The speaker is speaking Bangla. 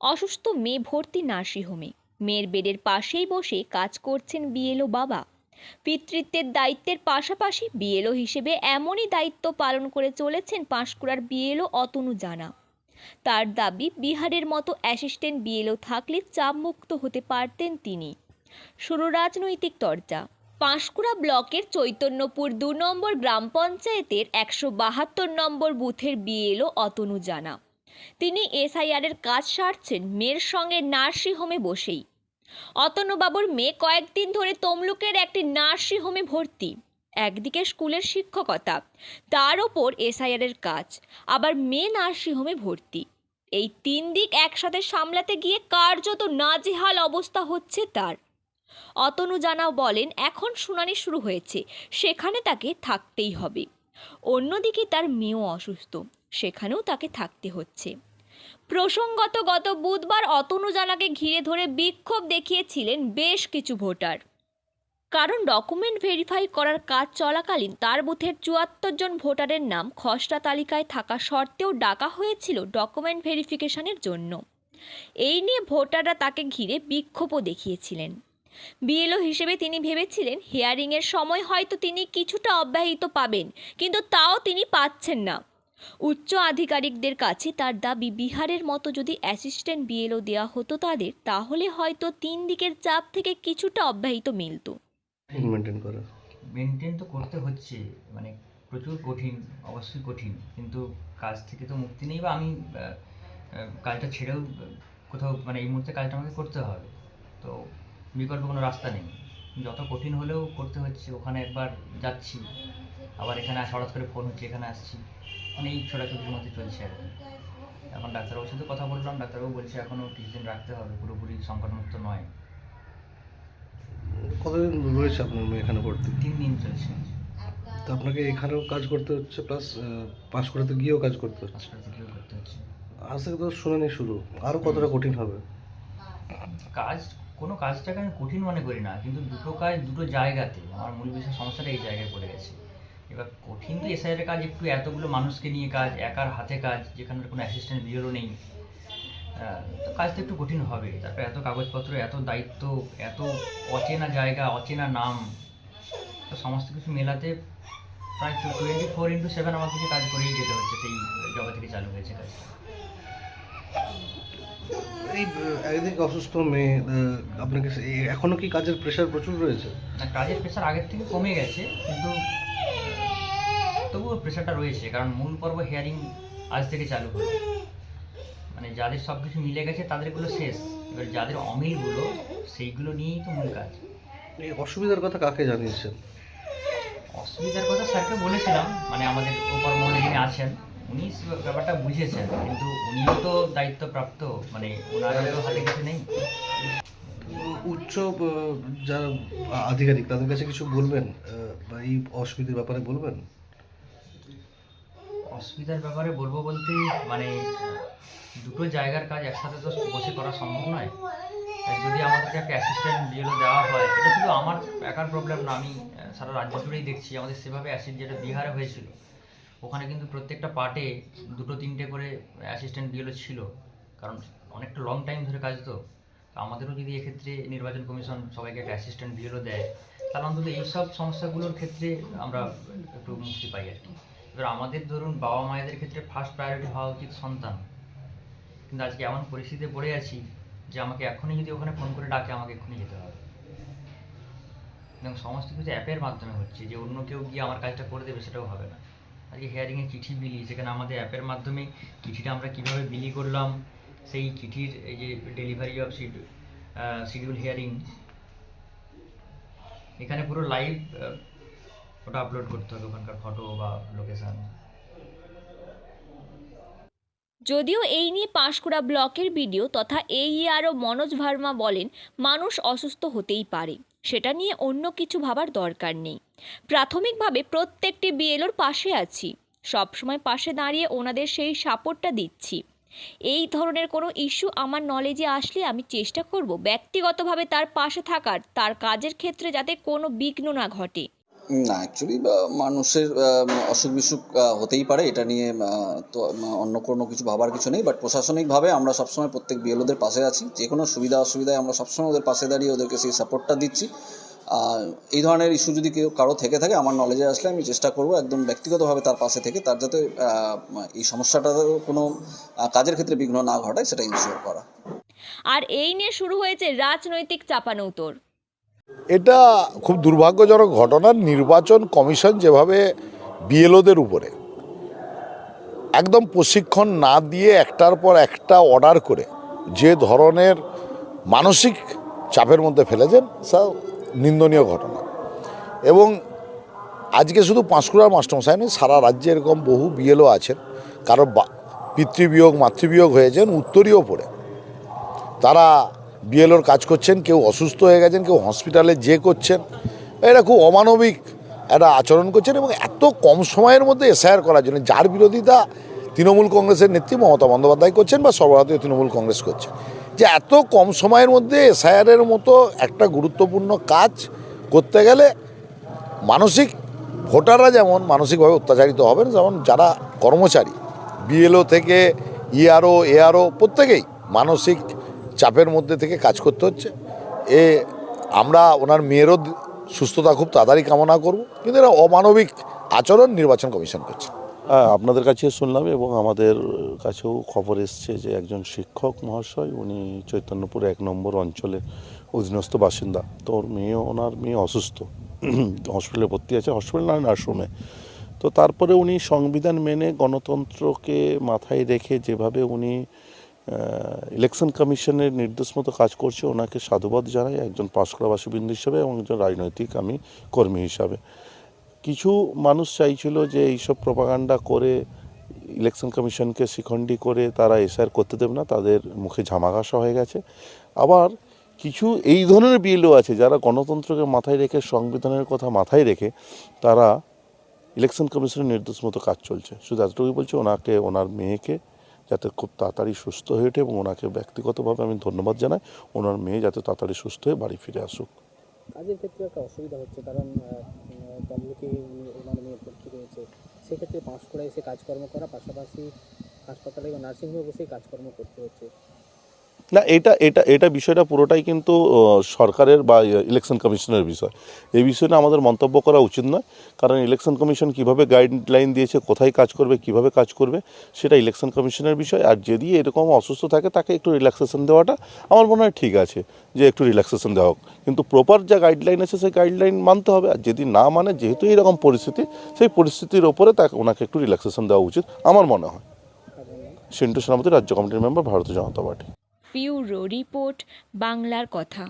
অসুস্থ মেয়ে ভর্তি নার্সিংহোমে। মেয়ের বেডের পাশেই বসে কাজ করছেন বিএলও বাবা। পিতৃত্বের দায়িত্বের পাশাপাশি বিএলও হিসেবে এমনই দায়িত্ব পালন করে চলেছেন পাঁশকুড়ার বিএলও অতনু জানা। তার দাবি, বিহারের মতো অ্যাসিস্ট্যান্ট বিএলও থাকলে চাপমুক্ত হতে পারতেন তিনি। শুরু রাজনৈতিক চর্চা। পাঁশকুড়া ব্লকের চৈতন্যপুর দু নম্বর গ্রাম পঞ্চায়েতের একশো বাহাত্তর নম্বর বুথের বিএলও অতনু জানা। তিনি এসআইআরের কাজ সারছেন, মেয়ের সঙ্গে নার্সিংহোমে বসেই। অতনুবাবুর মেয়ে কয়েকদিন ধরে তমলুকের একটি নার্সিংহোমে ভর্তি। একদিকে স্কুলের শিক্ষকতা, তার ওপর এসআইআরের কাজ, আবার মেয়ে নার্সিংহোমে ভর্তি। এই তিন দিক একসাথে সামলাতে গিয়ে কার্যত নাজেহাল অবস্থা হচ্ছে তার। অতনু জানা বলেন, এখন শুনানি শুরু হয়েছে, সেখানে তাকে থাকতেই হবে। অন্যদিকে তার মেয়েও অসুস্থ। সেখানেও তাকে থাকতে হচ্ছে। প্রসঙ্গত গত বুধবার অতনু জানাকে ঘিরে ধরে বিক্ষোভ দেখিয়েছিলেন বেশ কিছু ভোটার। কারণ ডকুমেন্ট ভেরিফাই করার কাজ চলাকালীন তার বুথের চুয়াত্তর জন ভোটারের নাম খসড়া তালিকায় থাকা সত্ত্বেও ডাকা হয়েছিল ডকুমেন্ট ভেরিফিকেশনের জন্য। এই নিয়ে ভোটাররা তাকে ঘিরে বিক্ষোভও দেখিয়েছিলেন। বিএলও হিসেবে তিনি ভেবেছিলেন হিয়ারিংয়ের সময় হয়তো তিনি কিছুটা অব্যাহত পাবেন, কিন্তু তাও তিনি পাচ্ছেন না। উচ্চ আধিকারিকদের কাছে তার দাবি বিহারের মতো যদি অ্যাসিস্ট্যান্ট বিএলও দেওয়া হতো তাদের তাহলে হয়তো তিন দিকের চাপ থেকে কিছুটা অব্যাহত মিলত। মেনটেন করা। মেনটেন তো করতে হচ্ছে মানে প্রচুর কঠিন অবশ্যই কঠিন কিন্তু কাজ থেকে তো মুক্তি নেই বা আমি কাজটা ছেড়েও কোথাও মানে এই মুহূর্তে কাজটা আমাকে করতে হবে। তো বিকল্প কোনো রাস্তা নেই। যত কঠিন হলেও করতে হচ্ছে ওখানে একবার যাচ্ছি আবার এখানে আস- হঠাৎ করে ফোন হচ্ছে এখানে আসছি। মানে এই ছোটাছুটির মধ্যে চলছে আর কি। এখন ডাক্তারবাবুর সাথে কথা বললাম ডাক্তারবাবু বলছে এখনও কিছুদিন রাখতে হবে পুরোপুরি সংকটমুক্ত নয়। কতদিন রয়েছে আপনার মেয়ে এখানে ভর্তি? তিন দিন চলছে। তো আপনাকে এখানেও কাজ করতে হচ্ছে প্লাস পাস করতে গিয়েও কাজ করতে হচ্ছে? হাসপাতাল থেকেও করতে হচ্ছে। আজ থেকে তো শুনানি শুরু আরও কতটা কঠিন হবে? কাজ কোনো কাজটাকে আমি কঠিন মনে করি না কিন্তু দুটো কাজ দুটো জায়গাতে আমার মূল বিষয় সমস্যাটা এই জায়গায় পড়ে গেছে। এবার কঠিন তো এসআইয়ের কাজ একটু এতগুলো মানুষকে নিয়ে কাজ একার হাতে কাজ যেখানে কোনো অ্যাসিস্ট্যান্ট বিএলও নেই। তো কাজটা একটু কঠিন হবে। তারপর এত কাগজপত্র এত দায়িত্ব এত অচেনা জায়গা অচেনা নাম তো সমস্ত কিছু মেলাতে প্রায় টোয়েন্টি ফোর ইন্টু সেভেন আমাদেরকে কাজ করেই যেতে হচ্ছে সেই জগৎ থেকে চালু হয়েছে কাজটা এই একদিকে অসুস্থ মেয়ে আপনাকে সে- এই- এখনও কি কাজের প্রেশার প্রচুর রয়েছে? না কাজের প্রেশার আগের থেকে কমে গেছে কিন্তু তবুও প্রেশারটা রয়েছে কারণ মূল পর্ব হেয়ারিং আজ থেকে চালু হলো। মানে যাদের সব কিছু মিলে গেছে তাদেরগুলো শেষ। এবার যাদের অমিলগুলো সেইগুলো নিয়েই তো মূল কাজ। এই অসুবিধার কথা কাকে জানিয়েছেন? অসুবিধার কথা স্যারকে বলেছিলাম মানে আমাদের ওপর মহলে যিনি আছেন উনি ব্যাপারটা বুঝেছেন। কিন্তু উনিও তো দায়িত্বপ্রাপ্ত মানে ওনারও তো হাতে কিছু নেই। উচ্চ যারা আধিকারিক তাদের কাছে কিছু বলবেন? বা এই অসুবিধার ব্যাপারে বলবেন? অসুবিধার ব্যাপারে বলব বলতে মানে দুটো জায়গার কাজ একসাথে তো বসে করা সম্ভব নয়। যদি আমাদেরকে একটা অ্যাসিস্ট্যান্ট বিএলও দেওয়া হয়, এটা শুধু আমার একার প্রবলেম না, আমি সারা রাজ্য জুড়েই দেখছি, আমাদের সেভাবে অ্যাসিড যেটা বিহারে হয়েছিল, ওখানে কিন্তু প্রত্যেকটা পার্টে দুটো তিনটে করে অ্যাসিস্ট্যান্ট বিএলও ছিল, কারণ অনেকটা লং টাইম ধরে কাজ তো। আমাদেরও যদি এক্ষেত্রে নির্বাচন কমিশন সবাইকে একটা অ্যাসিস্ট্যান্ট বিএলও দেয়, তাহলে অন্তত এইসব সমস্যাগুলোর ক্ষেত্রে আমরা একটু মুক্তি পাই আর কি। এবার আমাদের ধরুন বাবা মায়েদের ক্ষেত্রে ফার্স্ট প্রায়োরিটি হওয়া উচিত সন্তান। কিন্তু আজকে এমন পরিস্থিতিতে পড়ে আছি যে আমাকে এখনই যদি ওখানে ফোন করে ডাকে, আমাকে এক্ষুনি যেতে হবে। এবং সমস্ত কিছু অ্যাপের মাধ্যমে হচ্ছে যে অন্য কেউ গিয়ে আমার কাজটা করে দেবে, সেটাও হবে না। আজকে হেয়ারিংয়ে চিঠি বিলি সেখানে আমাদের অ্যাপের মাধ্যমে চিঠিটা আমরা কীভাবে বিলি করলাম, সেই চিঠির এই যে ডেলিভারি অফ শিডিউল হিয়ারিং এখানে পুরো লাইভ ওটা আপলোড করতে হবে ওখানকার ফটো বা লোকেশন যদিও এই নিয়ে পাঁশকুড়া ব্লকের ভিডিও তথা এইআরও মনোজ ভার্মা বলেন, মানুষ অসুস্থ হতেই পারে। সেটা নিয়ে অন্য কিছু ভাবার দরকার নেই। প্রাথমিকভাবে প্রত্যেকটি বিএলওর পাশে আছি। সবসময় পাশে দাঁড়িয়ে ওনাদের সেই সাপোর্টটা দিচ্ছি। এই ধরনের কোনো ইস্যু আমার নলেজে আসলে আমি চেষ্টা করব ব্যক্তিগতভাবে তার পাশে থাকার, তার কাজের ক্ষেত্রে যাতে কোনো বিঘ্ন না ঘটে। না অ্যাকচুয়ালি মানুষের অসুখ বিসুখ হতেই পারে, এটা নিয়ে তো অন্য কোনো কিছু ভাবার কিছু নেই বাট প্রশাসনিকভাবে আমরা সবসময় প্রত্যেক বিএলওদের পাশে আছি যে কোনো সুবিধা অসুবিধায় আমরা সবসময় ওদের পাশে দাঁড়িয়ে ওদেরকে সেই সাপোর্টটা দিচ্ছি। এই ধরনের ইস্যু যদি কেউ, কারও থেকে থাকে, আমার নলেজে আসলে আমি চেষ্টা করব একদম ব্যক্তিগতভাবে তার পাশে থেকে, তার যাতে এই সমস্যাটা কোনো কাজের ক্ষেত্রে বিঘ্ন না ঘটায় সেটা ইনশিওর করা। আর এই নিয়ে শুরু হয়েছে রাজনৈতিক চাপানৌতর এটা খুব দুর্ভাগ্যজনক ঘটনা নির্বাচন কমিশন যেভাবে বিএলওদের উপরে একদম প্রশিক্ষণ না দিয়ে একটার পর একটা অর্ডার করে যে ধরনের মানসিক চাপের মধ্যে ফেলেছেন সব নিন্দনীয় ঘটনা। এবং আজকে শুধু পাঁশকুড়ার মাস্টারমশাই নেই সারা রাজ্যে এরকম বহু বিএলও আছেন, কারও পিতৃবিয়োগ, মাতৃবিয়োগ হয়েছেন, উত্তরীয় পড়ে। তারা বিএলওর কাজ করছেন, কেউ অসুস্থ হয়ে গেছেন, কেউ হসপিটালে যে করছেন, এরা খুব অমানবিক একটা আচরণ করছেন এবং এত কম সময়ের মধ্যে এসআইআর করার জন্য, যার বিরোধিতা তৃণমূল কংগ্রেসের নেত্রী মমতা বন্দ্যোপাধ্যায় করছেন বা সর্বভারতীয় তৃণমূল কংগ্রেস করছেন যে এত কম সময়ের মধ্যে এসআইআরের মতো একটা গুরুত্বপূর্ণ কাজ করতে গেলে মানসিক ভোটাররা যেমন মানসিকভাবে অত্যাচারিত হবেন, যেমন যারা কর্মচারী, বিএলও থেকে ইআরও, এআরও প্রত্যেকেই মানসিক চাপের মধ্যে থেকে কাজ করতে হচ্ছে। এ, আমরা ওনার মেয়েরও সুস্থতা খুব তাড়াতাড়ি কামনা করব, কিন্তু এরা অমানবিক আচরণ নির্বাচন কমিশন করছে। হ্যাঁ আপনাদের কাছে শুনলাম এবং আমাদের কাছেও খবর এসছে যে একজন শিক্ষক মহাশয়, উনি চৈতন্যপুর এক নম্বর অঞ্চলের অধীনস্থ বাসিন্দা। তো ওর মেয়ে, ওনার মেয়ে অসুস্থ, হসপিটালে ভর্তি আছে, হসপিটাল না, নার্সরুমে। তো তারপরে উনি সংবিধান মেনে গণতন্ত্রকে মাথায় রেখে যেভাবে উনি ইলেকশন কমিশনের নির্দেশ মতো কাজ করছে। ওনাকে সাধুবাদ জানাই, একজন পাঁশকুড়াবাসী বিন্দু হিসাবে এবং একজন রাজনৈতিক আমি কর্মী হিসাবে। কিছু মানুষ চাইছিল যে এইসব প্রপাগান্ডা করে ইলেকশন কমিশনকে শিখণ্ডী করে তারা এসআর করতে দেবে না, তাদের মুখে ঝামাঘাসা হয়ে গেছে। আবার কিছু এই ধরনের বিলও আছে যারা গণতন্ত্রকে মাথায় রেখে, সংবিধানের কথা মাথায় রেখে তারা ইলেকশন কমিশনের নির্দেশ মতো কাজ চলছে। শুধু এতটুকুই বলছে, ওনাকে, ওনার মেয়েকে যাতে খুব তাড়াতাড়ি সুস্থ হয়ে ওঠে এবং ওনাকে ব্যক্তিগতভাবে আমি ধন্যবাদ জানাই। ওনার মেয়ে যাতে তাড়াতাড়ি সুস্থ হয়ে বাড়ি ফিরে আসুক। কাজের ক্ষেত্রে একটা অসুবিধা হচ্ছে, কারণ ওনার মেয়ে ভর্তি রয়েছে। সেক্ষেত্রে এসে কাজকর্ম করা, পাশাপাশি হাসপাতালে বা নার্সিংহোমে বসেই কাজকর্ম করতে হচ্ছে। না, এটা এটা এটা বিষয়টা পুরোটাই কিন্তু সরকারের বা ইলেকশন কমিশনের বিষয়। এই বিষয়ে আমাদের মন্তব্য করা উচিত নয়। কারণ ইলেকশন কমিশন কীভাবে গাইডলাইন দিয়েছে, কোথায় কাজ করবে, কীভাবে কাজ করবে, সেটা ইলেকশন কমিশনের বিষয়। আর যদি এরকম অসুস্থ থাকে, তাকে একটু রিল্যাক্সেশন দেওয়াটা আমার মনে হয় ঠিক আছে, যে একটু রিল্যাক্সেশন দেওয়া হোক। কিন্তু প্রপার যা গাইডলাইন আছে, সেই গাইডলাইন মানতে হবে। আর যদি না মানে যেহেতু এরকম পরিস্থিতি, সেই পরিস্থিতির ওপরে তাকে, ওনাকে একটু রিল্যাক্সেশন দেওয়া উচিত, আমার মনে হয়। সিন্টু সেনাপতি, রাজ্য কমিটির মেম্বার ভারতীয় জনতা পার্টি। পিউরো রিপোর্ট বাংলার কথা।